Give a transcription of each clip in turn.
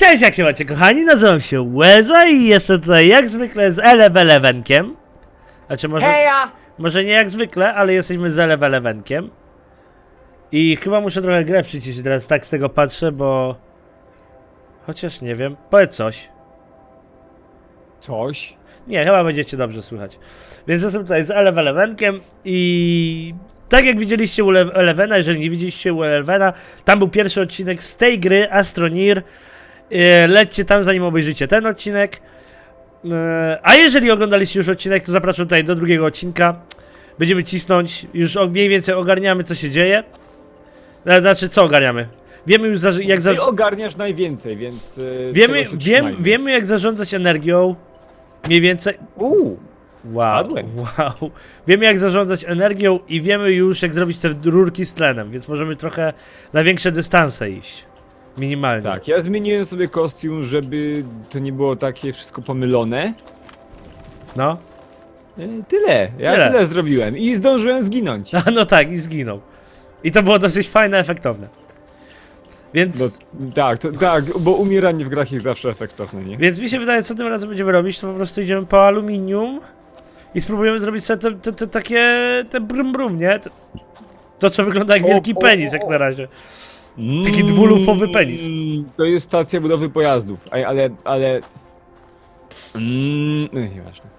Cześć, jak się macie kochani? Nazywam się Łeza i jestem tutaj jak zwykle z Elewelewenkiem. Znaczy może, Heja! może nie jak zwykle, ale jesteśmy z Elewelewenkiem. I chyba muszę trochę grę przyciszyć teraz, tak z tego patrzę, bo... Chociaż nie wiem, powiedz coś. Coś? Nie, chyba będziecie dobrze słychać. Więc jestem tutaj z Elewelewenkiem i... Tak jak widzieliście u Le- Elevena, jeżeli nie widzieliście u Elevena, tam był pierwszy odcinek z tej gry, Astronir. E, Lećcie tam, zanim obejrzycie ten odcinek. E, A jeżeli oglądaliście już odcinek, to zapraszam tutaj do drugiego odcinka. Będziemy cisnąć, już mniej więcej ogarniamy, co się dzieje. E, Znaczy, co ogarniamy? Wiemy już, za- jak za... Ty ogarniasz najwięcej, więc. Wiemy, wiem, wiemy, jak zarządzać energią. Mniej więcej. Uuu, Wow, Spadłem. wow. Wiemy jak zarządzać energią i wiemy już jak zrobić te rurki z tlenem, więc możemy trochę na większe dystanse iść. Minimalnie. tak, ja zmieniłem sobie kostium, żeby to nie było takie wszystko pomylone. No. Yy, tyle, ja Tyle. tyle. zrobiłem i zdążyłem zginąć. A no tak, i zginął. I to było dosyć fajne, efektowne. Więc, No, tak, to, tak, bo umieranie w grach jest zawsze efektowne, nie? więc mi się wydaje, co tym razem będziemy robić, to po prostu idziemy po aluminium i spróbujemy zrobić sobie te, te, te takie, te brum brum, nie? To, to co wygląda jak O, wielki o, penis, jak o. na razie. Taki dwulufowy penis. Mm, To jest stacja budowy pojazdów, a- ale, ale... Mm, no, nieważne.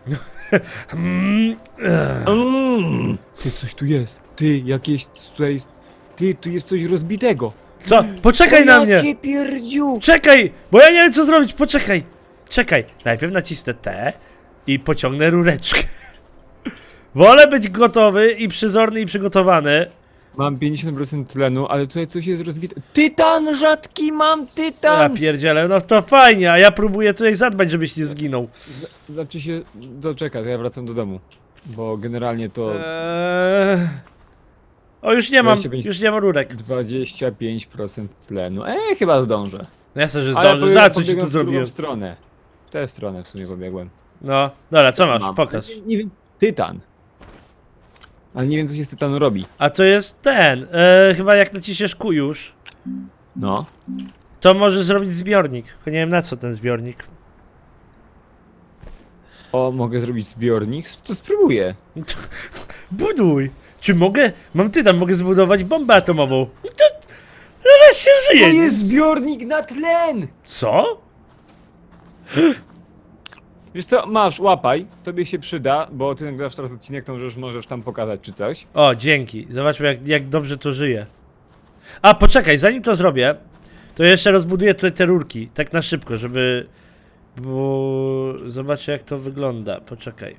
Mm. Mm. Ty, coś tu jest. Ty, jakieś tutaj jest... Ty, tu jest coś rozbitego. Co? Poczekaj na mnie! cię pierdziu! Czekaj, bo ja nie wiem co zrobić, poczekaj. Czekaj, najpierw nacisnę T i pociągnę rureczkę. Wolę być gotowy i przyzorny i przygotowany. Mam 50% tlenu, ale tutaj coś jest rozbite. Tytan rzadki, mam Ja tytan! pierdzielę, no to fajnie, a ja próbuję tutaj zadbać, żebyś nie zginął. Znaczy się... Doczekaj, to ja wracam do domu. Bo generalnie to Eee... O, już nie mam, 25. już nie mam rurek. 25% tlenu. Ej, chyba zdążę. No jasne, że Ale zdążę, za co ci tu w zrobiłem? stronę. W tę stronę w sumie pobiegłem. No, dobra, co masz, Mam. pokaż. Nie, nie wiem, tytan. Ale nie wiem, co się z tytanu robi. A to jest ten, e, chyba jak naciśniesz Q już, No. to możesz zrobić zbiornik. Tylko nie wiem na co ten zbiornik. O, mogę zrobić zbiornik? To spróbuję. Buduj! Czy mogę? Mam tytan, mogę zbudować bombę atomową. I to... Zaraz się To żyje! jest zbiornik na tlen! Co? Wiesz co, masz, łapaj, tobie się przyda, bo ty nagrasz teraz odcinek, to możesz, możesz tam pokazać czy coś. O, dzięki. Zobaczmy jak, jak dobrze to żyje. A, poczekaj, zanim to zrobię, to jeszcze rozbuduję tutaj te rurki, tak na szybko, żeby... Bo... Zobaczę jak to wygląda. Poczekaj.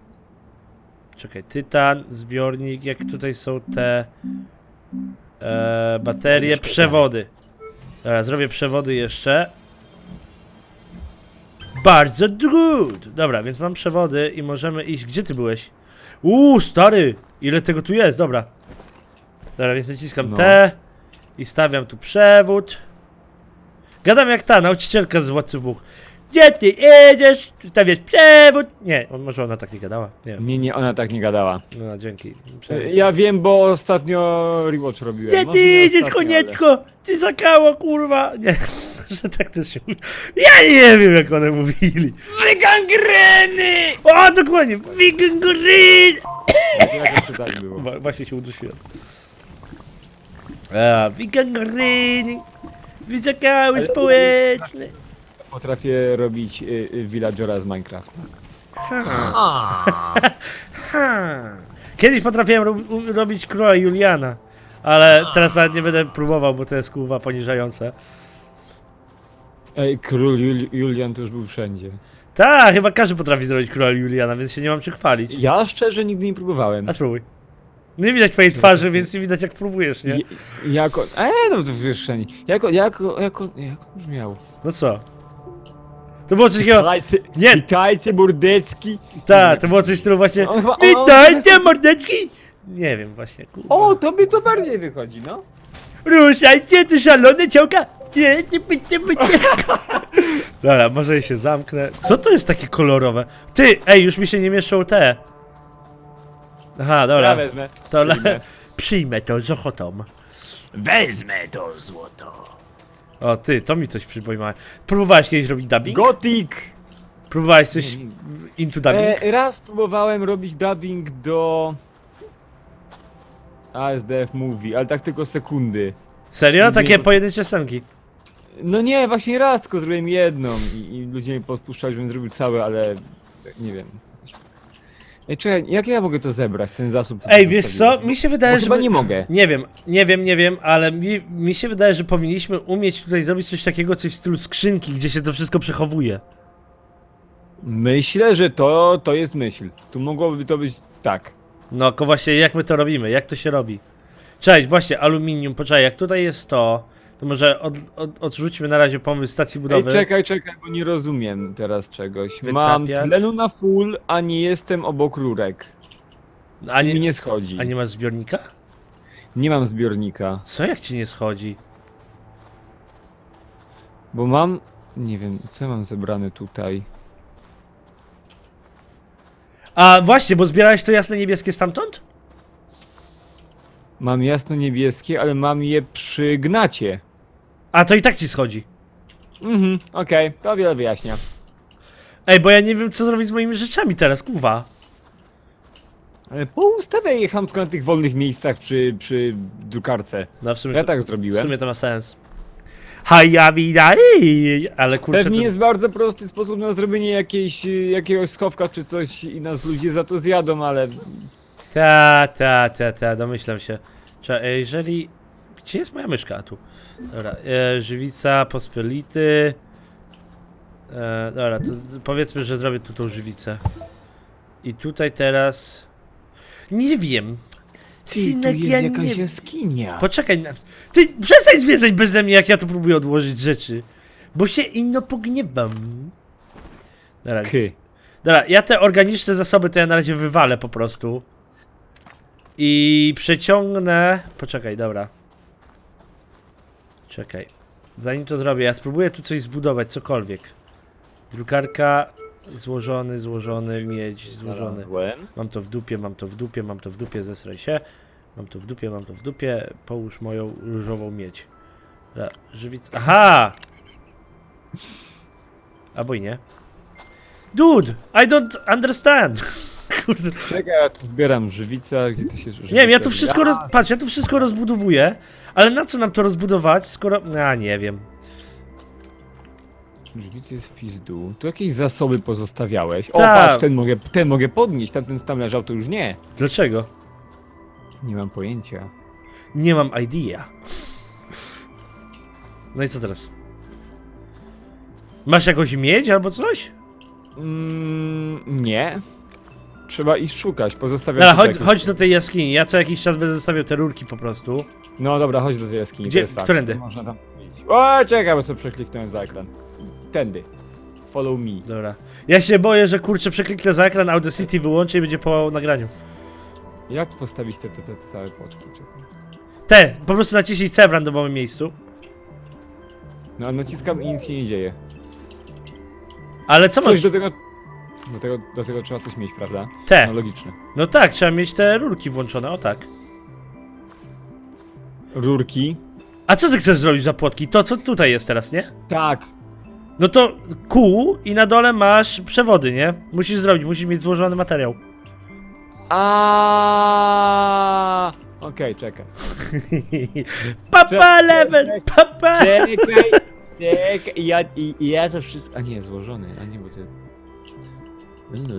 Czekaj, tytan, zbiornik, jak tutaj są te... E, baterie, przewody. Dobra, zrobię przewody jeszcze. Bardzo good! Dobra, więc mam przewody i możemy iść. Gdzie ty byłeś? Uuu, stary! Ile tego tu jest? Dobra. Dobra, więc naciskam No. T i stawiam tu przewód. Gadam jak ta nauczycielka z Władców Much. Gdzie ty jedziesz? Stawiasz przewód? Nie, może ona tak nie gadała. Nie. Nie, nie, ona tak nie gadała. No, dzięki. Przewód. Ja wiem, bo ostatnio rewatch robiłem. Gdzie Może ty jedziesz, ostatnio, konieczko? Ty zakało, kurwa! Nie, że tak też się mówi. Ja nie wiem, jak one mówili. Ale... Gangreny! O, dokładnie! Vegan green! Jak to tak było? Wa- Właśnie się udusiłem. A, vegan green! Wysakały Ale- społeczne! Potrafię robić y, y, villagera z Minecrafta. Ha. Kiedyś potrafiłem u- robić króla Juliana, ale teraz nawet nie będę próbował, bo to jest kurwa poniżające. Ej, król Jul Julian to już był wszędzie. Tak, chyba każdy potrafi zrobić króla Juliana, więc się nie mam czym chwalić. Ja szczerze nigdy nie próbowałem. A spróbuj. Nie widać twojej twarzy, więc nie widać jak próbujesz, nie? Je- Jako. E, no to wiesz, Szeni. Jako, jako, jako, jako brzmiał. No co? To było coś takiego... Witajcie, Nie. witajcie Burdecki. Tak, to było coś w stylu właśnie... On chyba- on- on- Witajcie, mordeczki! Nie wiem właśnie, kurwa. O, to by to bardziej wychodzi, no. Ruszajcie, ty szalone ciałka! Nie, nie, nie, nie, nie. Dobra, może się zamknę. Co to jest takie kolorowe? Ty, ej, już mi się nie mieszczą te. Aha, Ja dobra. wezmę. To le... Przyjmę. Przyjmę to z ochotą. Wezmę to złoto. O, ty, to mi coś przypomina. Próbowałeś kiedyś robić dubbing? Gothic! Próbowałeś coś into dubbing? E, raz próbowałem robić dubbing do... ASDF Movie, ale tak tylko sekundy. Serio? Takie pojedyncze scenki. No nie, właśnie raz tylko zrobiłem jedną i, i ludzie mi podpuszczali, żebym zrobił całe, ale nie wiem. Ej, czekaj, jak ja mogę to zebrać, ten zasób? Ej, tu wiesz co? zostawiłem? Mi się Bo wydaje, że... chyba nie mogę. Nie wiem, nie wiem, nie wiem, ale mi, mi się wydaje, że powinniśmy umieć tutaj zrobić coś takiego, coś w stylu skrzynki, gdzie się to wszystko przechowuje. Myślę, że to, to jest myśl. Tu mogłoby to być tak. No, tylko właśnie jak my to robimy, jak to się robi? Cześć, właśnie, aluminium, poczekaj, jak tutaj jest to, to może od, od, odrzućmy na razie pomysł stacji Ej, budowy. czekaj, czekaj, bo nie rozumiem teraz czegoś. Mam Wytapiacz. tlenu na full, a nie jestem obok rurek. A Mi nie, nie schodzi. a nie masz zbiornika? Nie mam zbiornika, Co, jak ci nie schodzi? bo mam... Nie wiem, co ja mam zebrane tutaj? A właśnie, bo zbierałeś to jasne niebieskie stamtąd? Mam jasno-niebieskie, ale mam je przy gnacie. A, to i tak ci schodzi. Mhm, okej, to wiele wyjaśnia. Ej, bo ja nie wiem, co zrobić z moimi rzeczami teraz, kurwa. Ale poustawiaj je chamsko na tych wolnych miejscach przy, przy drukarce. No, w sumie, Ja to, tak w zrobiłem. sumie to ma sens. Hajabida, ale kurczę, Pewnie to... jest bardzo prosty sposób na zrobienie jakiejś, jakiegoś schowka czy coś i nas ludzie za to zjadą, ale Ta, ta, ta, ta, domyślam się. Czekaj, jeżeli... Gdzie jest moja myszka? Tu. Dobra, e, żywica, pospolity. E, dobra, to z, powiedzmy, że zrobię tu tą żywicę. I tutaj teraz... Nie wiem. Synek, ja nie wiem. jaskinia. Poczekaj na... Ty przestań zwiedzać beze mnie, jak ja tu próbuję odłożyć rzeczy. Bo się inno pogniewam. Dobra, Ky. Dobra, ja te organiczne zasoby to ja na razie wywalę po prostu. I przeciągnę. Poczekaj, dobra. Czekaj. Zanim to zrobię, ja spróbuję tu coś zbudować, cokolwiek. Drukarka, złożony, złożony, miedź, złożony. Mam to w dupie, mam to w dupie, mam to w dupie, zesraj się. Mam to w dupie, mam to w dupie. Połóż moją różową miedź. Żywic. Aha! Albo i nie. Dude, I don't understand. Kurde. Czekaj, ja tu zbieram żywica, gdzie to się Nie wiem, ja tu wszystko roz... Patrz, ja tu wszystko rozbudowuję, ale na co nam to rozbudować, skoro... A, nie wiem. Żywica jest w pizdu. Tu jakieś zasoby pozostawiałeś. O, Tak. patrz, ten mogę, ten mogę podnieść, tamten tam leżał, to już nie. Dlaczego? Nie mam pojęcia. Nie mam idea. No i co teraz? Masz jakąś miedź albo coś? Mm, nie. Trzeba ich szukać, pozostawiam Dobra, chodź, chodź do tej jaskini. Ja co jakiś czas będę zostawiał te rurki po prostu. No dobra, chodź do tej jaskini, Gdzie? to jest fakt. Którędy? Można tam iść. O, czekaj, bo sobie przekliknąłem za ekran. Tędy. Follow me. Dobra. Ja się boję, że kurczę przekliknę za ekran, Audacity wyłączę i będzie po nagraniu. Jak postawić te, te, te, te całe płotki? Czekaj. Te, po prostu naciśnij C w randomowym miejscu. No, a naciskam i nic się nie dzieje. Ale co masz? Coś do tego... Do tego, do tego trzeba coś mieć, prawda? No Te. logiczne. No tak, trzeba mieć te rurki włączone, o tak. Rurki. A co ty chcesz zrobić za płotki? To co tutaj jest teraz, nie? Tak. No to kół i na dole masz przewody, nie? Musisz zrobić, musisz mieć złożony materiał. A. Okej, czekaj. papa Czekaj, Leven, czekaj. papa! Czekaj, czekaj. I ja, i, i ja to wszystko... A nie, złożony, a nie, bo to jest...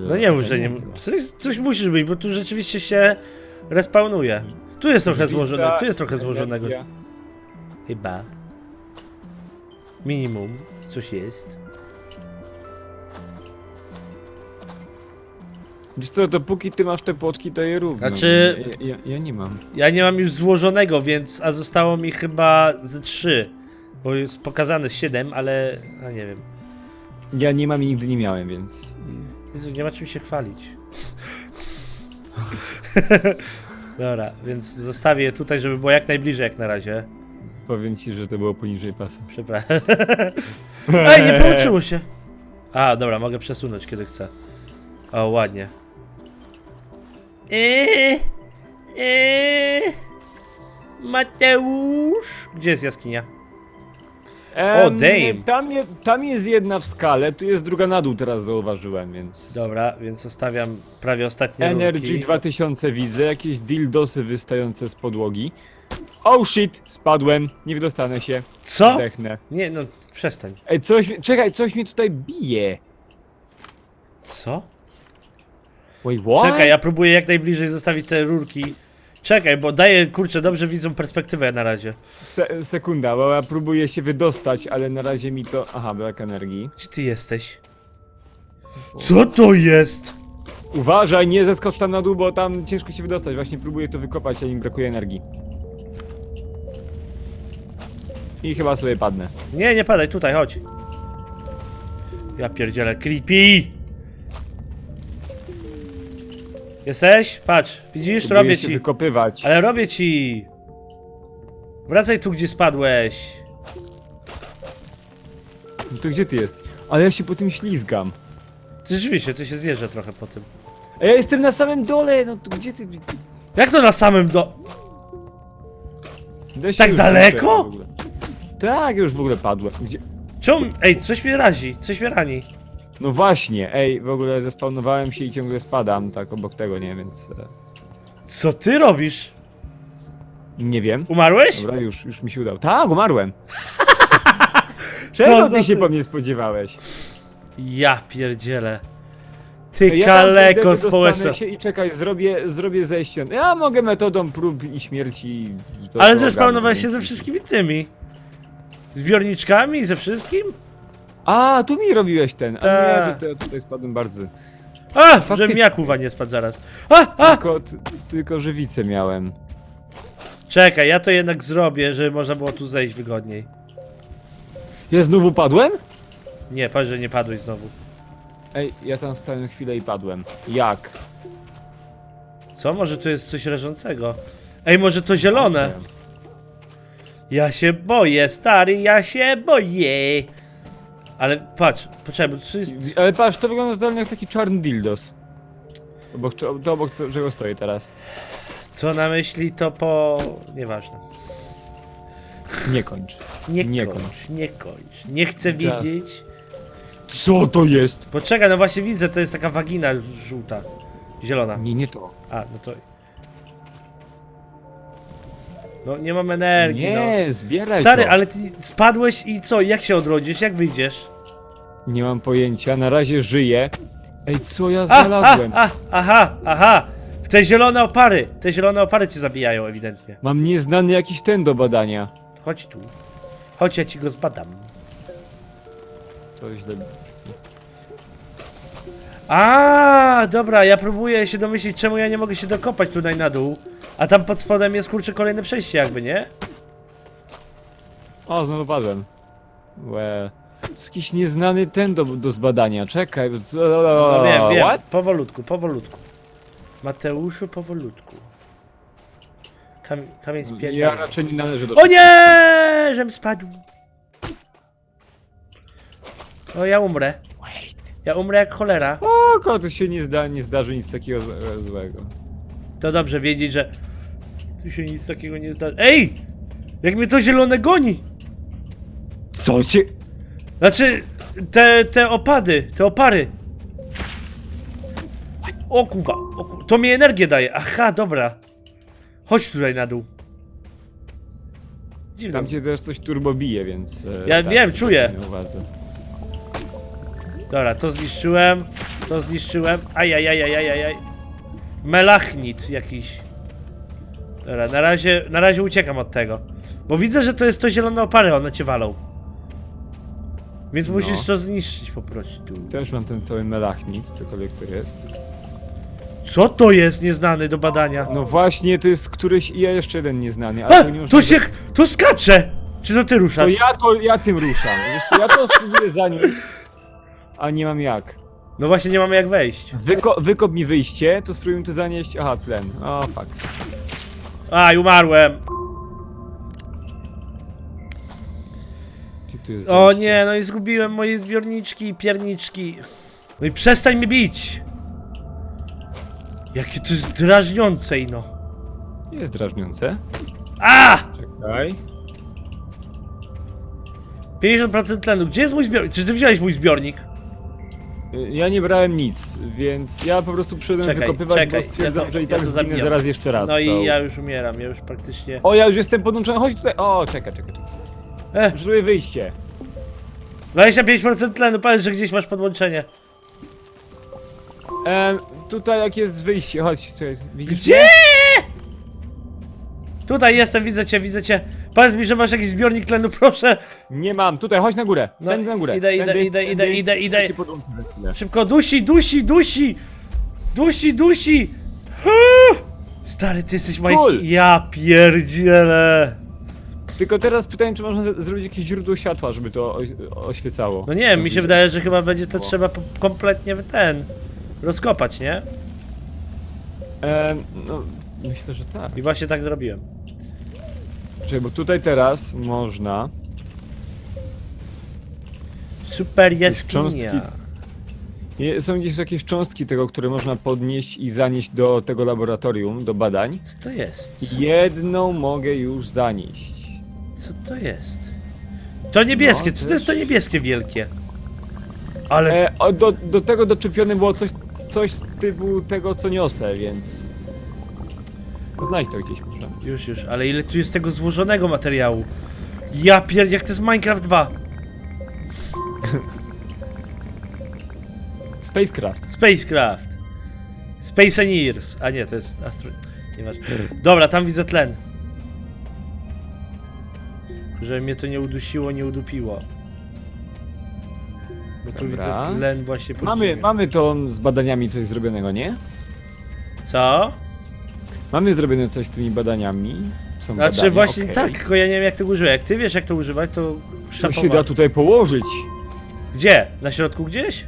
No nie mów, że nie. Coś, coś musisz być, bo tu rzeczywiście się respawnuje. Tu jest trochę złożone, tu jest trochę złożonego. Chyba. Minimum. Coś jest. Wiesz co, dopóki ty masz te płotki, to je równo. Znaczy- Ja, ja, ja nie mam. Ja nie mam już złożonego, więc. A zostało mi chyba z 3. Bo jest pokazane 7, ale. A nie wiem. Ja nie mam i nigdy nie miałem, więc... Jezu, nie ma czym się chwalić. Dobra, więc zostawię je tutaj, żeby było jak najbliżej jak na razie. Powiem ci, że to było poniżej pasa. Przepraszam. Ej, nie połączyło się. A, dobra, mogę przesunąć kiedy chcę. O, ładnie. Eee, eee, Mateusz. Gdzie jest jaskinia? Em, damn. Tam, je, tam jest jedna w skale, tu jest druga na dół teraz zauważyłem, więc... Dobra, więc zostawiam prawie ostatnie Energy rurki. 2000 widzę, jakieś dildosy wystające z podłogi. Oh shit, spadłem, nie wydostanę się, Co? zdechnę. Nie, no przestań. Ej, coś, czekaj, coś mnie tutaj bije. Co? Wait, what? Czekaj, ja próbuję jak najbliżej zostawić te rurki. Czekaj, bo daję, kurczę, dobrze widzą perspektywę na razie. Se sekunda, bo ja próbuję się wydostać, ale na razie mi to... Aha, brak energii. Gdzie ty jesteś? Co to jest? Uważaj, nie zeskocz tam na dół, bo tam ciężko się wydostać. Właśnie próbuję to wykopać, a mi brakuje energii. I chyba sobie padnę. Nie, nie padaj, tutaj, chodź. Ja pierdzielę, creepy! Jesteś? Patrz, widzisz? Próbuję robię się ci. wykopywać. Ale robię ci. Wracaj tu, gdzie spadłeś. No to gdzie ty jest? Ale ja się po tym ślizgam. Ty rzeczywiście, ty się zjeżdża trochę po tym. A ja jestem na samym dole, no to gdzie ty... Jak to na samym do... Się Tak już daleko? w ogóle. Tak, już w ogóle padłem. Gdzie... Czemu? Ej, coś mnie razi, coś mnie rani. No właśnie, ej, w ogóle zespawnowałem się i ciągle spadam, tak obok tego, nie, więc... E, Co ty robisz? nie wiem. Umarłeś? Dobra, już, już mi się udało. Tak, umarłem. Czego za ty się po mnie spodziewałeś? Ja pierdzielę. Ty Ja tam kaleko dostanę się i czekaj, zrobię, zrobię zejście. Ja mogę metodą prób i śmierci i co Ale to zespawnowałeś się ze wszystkimi tymi. Zbiorniczkami, ze wszystkim? A, tu mi robiłeś ten. A Ta. nie, to, to, tutaj spadłem bardzo. A, Faktycznie. żebym ja kuwa nie spadł zaraz. A, a! Tylko, ty, tylko żywicę miałem. Czekaj, ja to jednak zrobię, żeby można było tu zejść wygodniej. Ja znowu padłem? Nie, powiedz, że nie padłeś znowu. Ej, ja tam stałem chwilę i padłem. Jak? Co? Może tu jest coś leżącego? Ej, może to zielone? Ja się boję, stary, ja się boję. Ale patrz, poczekaj, bo jest... Ale patrz, to wygląda totalnie jak taki czarny dildos. Obok, to, to obok co- czego stoję teraz. Co na myśli, to po... Nieważne. Nie kończ. Nie, Nie kończ, kończ. nie kończ. Nie chcę Just. widzieć. Co to jest? Poczekaj, no właśnie widzę, to jest taka wagina żółta. Zielona. Nie, nie to. A, no to... No, nie mam energii, no. Nie, zbieraj Stary, to. ale ty spadłeś i co? Jak się odrodzisz? Jak wyjdziesz? Nie mam pojęcia, na razie żyję. Ej, co ja A, a, znalazłem? a, aha, aha! W te zielone opary! Te zielone opary cię zabijają ewidentnie. Mam nieznany jakiś ten do badania. Chodź tu. Chodź, ja ci go zbadam. To źle. A, dobra, ja próbuję się domyślić, czemu ja nie mogę się dokopać tutaj na dół. A tam pod spodem jest kurczę kolejne przejście jakby, nie? O, znowu padłem. Łe. Jest jakiś nieznany ten do, do zbadania. Czekaj. No wiem, wiem. What? Powolutku, powolutku. Mateuszu, powolutku. Kam kamień z Ja raczej nie należę do... O nie, żem spadł. O, ja umrę. Wait. Ja umrę jak cholera. Oko, to się nie, zda, nie zdarzy nic takiego złe- złego. To dobrze wiedzieć, że tu się nic takiego nie zdarzy. Ej! Jak mnie to zielone goni! Co cię... Znaczy, te, te opady, te opary. O kuwa, o to mi energię daje. Aha, dobra. Chodź tutaj na dół. Dziwne. Tam cię też coś turbo bije, więc... e, Ja wiem, to czuję. uwadze. Dobra, to zniszczyłem. To zniszczyłem. Ajajajajajaj. Melachnit jakiś. Dobra, na razie, na razie uciekam od tego. Bo widzę, że to jest to zielone opary, one cię walą. Więc No. musisz to zniszczyć po prostu. Też mam ten cały melachnit, cokolwiek to jest. Co to jest nieznany do badania? No właśnie, to jest któryś i ja jeszcze jeden nieznany, ale A! to nie To się. To skacze! Czy to ty To ruszasz? ja to, ja tym ruszam. Wiesz co, ja to spróbuję zanieść, a nie mam jak. No właśnie nie mamy jak wejść. Wyko wykop mi wyjście, to spróbujmy to zanieść. Aha, tlen. O, fuck. Aj, umarłem. Tu jest O nie, no i zgubiłem moje zbiorniczki i pierniczki. No i przestań mnie bić! Jakie to jest drażniące, no. Nie jest drażniące. A! Czekaj. 50% tlenu. Gdzie jest mój zbiornik? Czy ty wziąłeś mój zbiornik? Y, Ja nie brałem nic, więc ja po prostu przyszedłem Czekaj, wykopywać, czekaj, bo stwierdzam, ja to- że i ja tak to zginę zabijam. zaraz jeszcze raz. No so. i ja już umieram, ja już praktycznie... O, ja już jestem podłączony, chodź tutaj. O, czekaj, czekaj, czekaj. E, wyjście. 25% tlenu, powiedz, że gdzieś masz podłączenie. Em, tutaj jak jest wyjście, chodź, czekaj, widzisz Gdzie? Tutaj jestem, widzę cię, widzę cię. Powiedz mi, że masz jakiś zbiornik tlenu, proszę. Nie mam, tutaj, chodź na górę, No, tędy na górę. idę, idę, tędy, idę, tędy. idę, idę, idę. Ja cię podłączę za chwilę. Szybko, dusi, dusi, dusi! Dusi, dusi! Stary, ty jesteś. Cool. Ja pierdzielę. Tylko teraz pytanie, czy można z- zrobić jakieś źródło światła, żeby to oś- oświecało. No nie wiem, mi się wydaje, że chyba będzie to trzeba po- kompletnie ten... Rozkopać, nie? Em, no, myślę, że tak. I właśnie tak zrobiłem. Czekaj, bo tutaj teraz można... Super cząstki- jaskinia. Je- Są gdzieś jakieś cząstki tego, które można podnieść i zanieść do tego laboratorium, do badań. Co to jest? Jedną mogę już zanieść. Co to jest? To niebieskie, No, co to jest to niebieskie wielkie? Ale... E, o, do, do tego doczepione było coś, coś z typu tego, co niosę, więc... Znajdź to gdzieś może. Już, już, ale ile tu jest tego złożonego materiału? Ja pier... jak to jest Minecraft 2? Spacecraft. Spacecraft. Space Engineers. A nie, to jest astro... Nieważne. Dobra, tam widzę tlen. Żeby mnie to nie udusiło, nie udupiło. Bo tu Dobra. widzę tlen właśnie pod Mamy, ziemią. mamy to z badaniami coś zrobionego, nie? Co? Mamy zrobione coś z tymi badaniami. Są Znaczy badania, właśnie okej. tak, tylko ja nie wiem jak to używać. Jak ty wiesz jak to używać, to To się da tutaj położyć. Gdzie? Na środku gdzieś?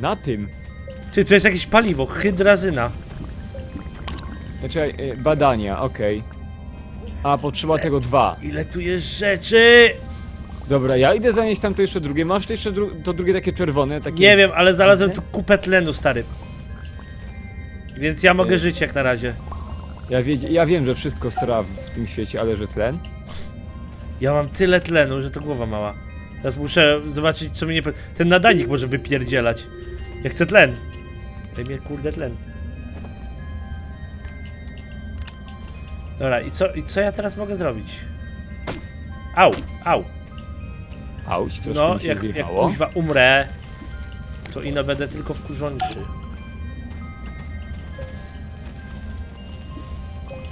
Na tym. Ty, to jest jakieś paliwo, hydrazyna. Znaczy, e, badania, okej. A, potrzeba tego dwa. Ile tu jest rzeczy? Dobra, ja idę zanieść tam to jeszcze drugie. Masz to jeszcze dru to drugie takie czerwone? Takie... Nie wiem, ale znalazłem tu kupę tlenu, stary. Więc ja mogę żyć jak na razie. Ja, wie, ja wiem, że wszystko sra w, tym świecie, ale że tlen. Ja mam tyle tlenu, że to głowa mała. Teraz muszę zobaczyć, co mi nie... Ten nadajnik może wypierdzielać. Ja chcę tlen. Daj mnie kurde tlen. Dobra, i co, i co ja teraz mogę zrobić? Au, au. Auć, troszkę No, mi się jak, jak zjechało. kuźwa umrę, to ino będę tylko wkurzonszy.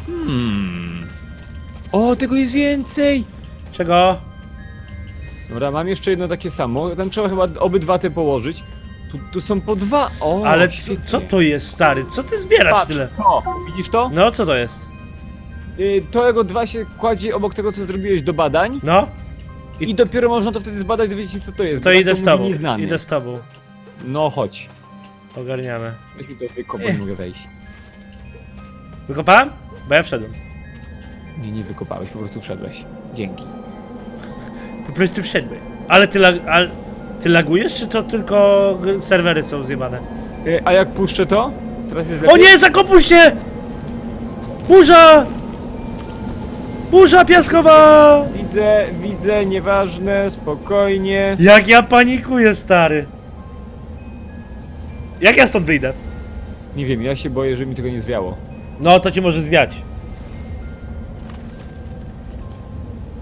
Hmm. O, tego jest więcej! Czego? Dobra, mam jeszcze jedno takie samo. Tam trzeba chyba obydwa te położyć. Tu, tu są po dwa. O, Ale co, świetnie. co to jest, stary? Co ty zbierasz Patrz, tyle? to, widzisz to? No, co to jest? Y, to jego dwa się kładzie obok tego, co zrobiłeś do badań. No? I, dopiero można to wtedy zbadać, dowiedzieć się, co to jest. To bo idę z mówi tobą. Nieznany. Idę z tobą. No chodź. Ogarniamy. Weź mi to wykop, bo nie mogę wejść. Wykopałem? Bo ja wszedłem. Nie, nie wykopałeś, po prostu wszedłeś. Dzięki. Po prostu wszedłem. Ale ty, lag, ale ty lagujesz, czy to tylko serwery są zjebane? Y, a jak puszczę to? Teraz jest O nie, zakopuj się! Burza! Burza piaskowa! Widzę, widzę, nieważne, spokojnie. Jak ja panikuję, stary. Jak ja stąd wyjdę? Nie wiem, ja się boję, że mi tego nie zwiało. No, to cię może zwiać.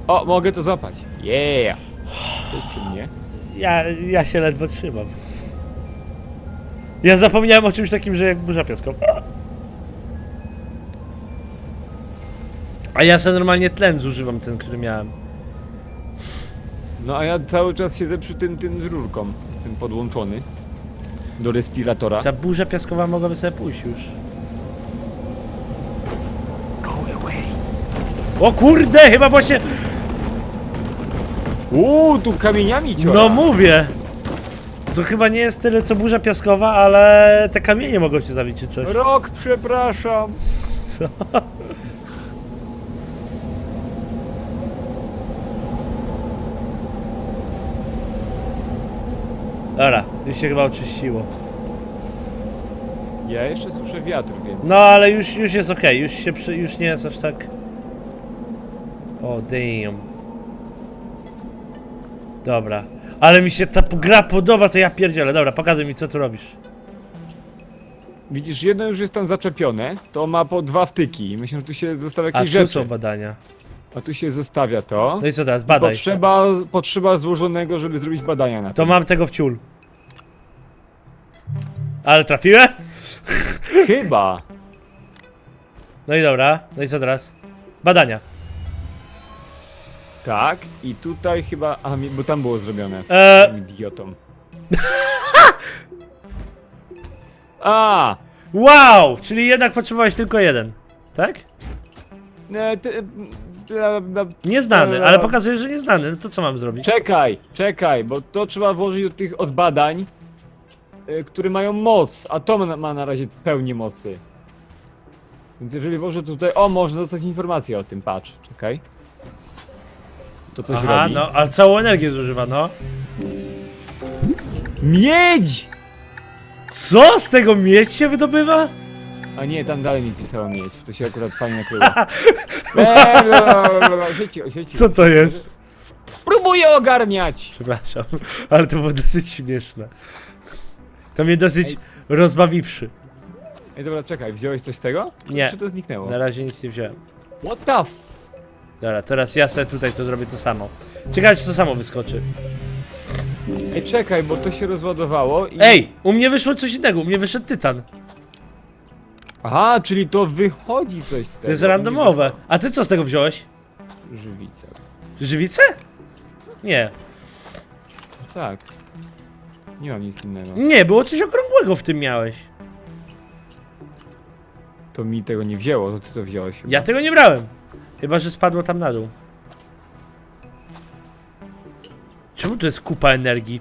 O, mogę to złapać. Yeah! To jest przy mnie. Ja, ja się ledwo trzymam. Ja zapomniałem o czymś takim, że jak burza piaskowa. A ja sobie normalnie tlen zużywam, ten, który miałem. No a ja cały czas siedzę przy tym, tym z rurką. Jestem podłączony. Do respiratora. Ta burza piaskowa mogłaby sobie pójść już. Go away. O kurde, chyba właśnie... Uuu, tu kamieniami ciora. No mówię! To chyba nie jest tyle co burza piaskowa, ale te kamienie mogą cię zabić czy coś. Rok, przepraszam. Co? Dobra, już się chyba oczyściło. Ja jeszcze słyszę wiatr, więc... No ale już, już jest okej, już się przy, już nie jest aż tak. O damn. Dobra. Ale mi się ta gra podoba, to ja pierdzielę. Dobra, pokazuj mi, co tu robisz. Widzisz, jedno już jest tam zaczepione, to ma po dwa wtyki. Myślę, że tu się zostawia A jakieś tu rzeczy. są badania. A tu się zostawia to. No i co teraz? Badaj. Potrzeba, potrzeba złożonego, żeby zrobić badania na To tym. mam tego w ciul. Ale trafiłem? Chyba. No i dobra. No i co teraz? Badania. Tak, i tutaj chyba. A, mi- bo tam było zrobione. Eee, Idiotą. A! wow! Czyli jednak potrzebowałeś tylko jeden. Tak? E, ty, Nieznany, ale pokazuje, że nieznany. No to co mam zrobić? Czekaj, czekaj, bo to trzeba włożyć do tych od badań, e, które mają moc, a to ma, ma na razie w pełni mocy. Więc jeżeli włożę tutaj. O, można dostać informację o tym, patrz, czekaj. To coś Aha, robi. no, ale całą energię zużywa, no. Miedź! Co? Z tego miedź się wydobywa? A nie, tam dalej mi pisało miedź, to się akurat fajnie nakryło. Eee, sieci, sieci. Co to jest? Próbuję ogarniać! Przepraszam, ale to było dosyć śmieszne. To mnie dosyć rozbawiwszy. Ej, dobra, czekaj, wziąłeś coś z tego? Czy- Nie. Czy to zniknęło? Na razie nic nie wziąłem. What the f... Dobra, teraz ja sobie tutaj to zrobię to samo. Ciekawe, czy to samo wyskoczy. Ej, czekaj, bo to się rozładowało i... Ej, u mnie wyszło coś innego, u mnie wyszedł tytan. Aha, czyli to wychodzi coś z tego. To jest randomowe. A ty co z tego wziąłeś? Żywica. Żywicę? Nie. Tak. Nie mam nic innego. Nie, było coś okrągłego w tym miałeś. To mi tego nie wzięło, to ty to wziąłeś chyba. Ja tego nie brałem. Chyba, że spadło tam na dół. Czemu tu jest kupa energii?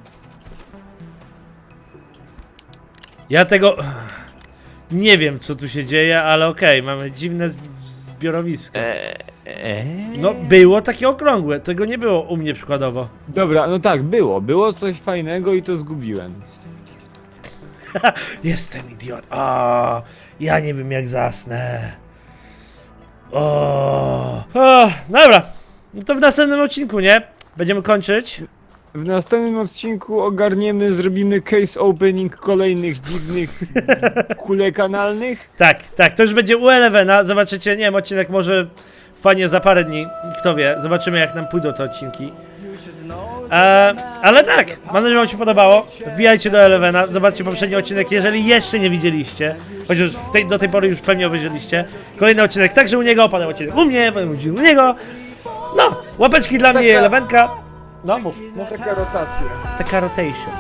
Ja tego... Nie wiem, co tu się dzieje, ale okej, mamy dziwne zb- zbiorowisko. Eee? No, było takie okrągłe, tego nie było u mnie przykładowo. Dobra, no tak, było. Było coś fajnego i to zgubiłem. Jestem idiot. O, ja nie wiem jak zasnę. O, o dobra. No to w następnym odcinku, nie? Będziemy kończyć. W następnym odcinku ogarniemy, zrobimy case opening kolejnych dziwnych kulek analnych. Tak, tak, to już będzie u Elevena. Zobaczycie, nie wiem, odcinek może wpadnie za parę dni. Kto wie, zobaczymy jak nam pójdą te odcinki. E, ale tak, mam nadzieję, że wam się podobało. Wbijajcie do Elevena, zobaczcie poprzedni odcinek, jeżeli jeszcze nie widzieliście. Chociaż w tej, do tej pory już pewnie obejrzeliście. Kolejny odcinek także u niego, potem odcinek u mnie, potem odcinek u niego. No, łapeczki dla mnie i Elevenka. No, mów, mów. Taka rotacja. Taka rotation.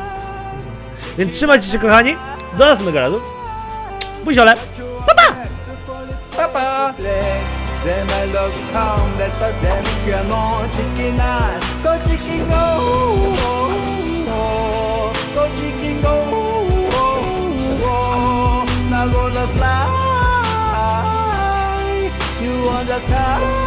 Więc trzymajcie się kochani, do następnego razu. Buziole. Pa, pa! Home, them on chicken eyes. Go chicken go. Go chicken go. Now gonna fly. You on the sky.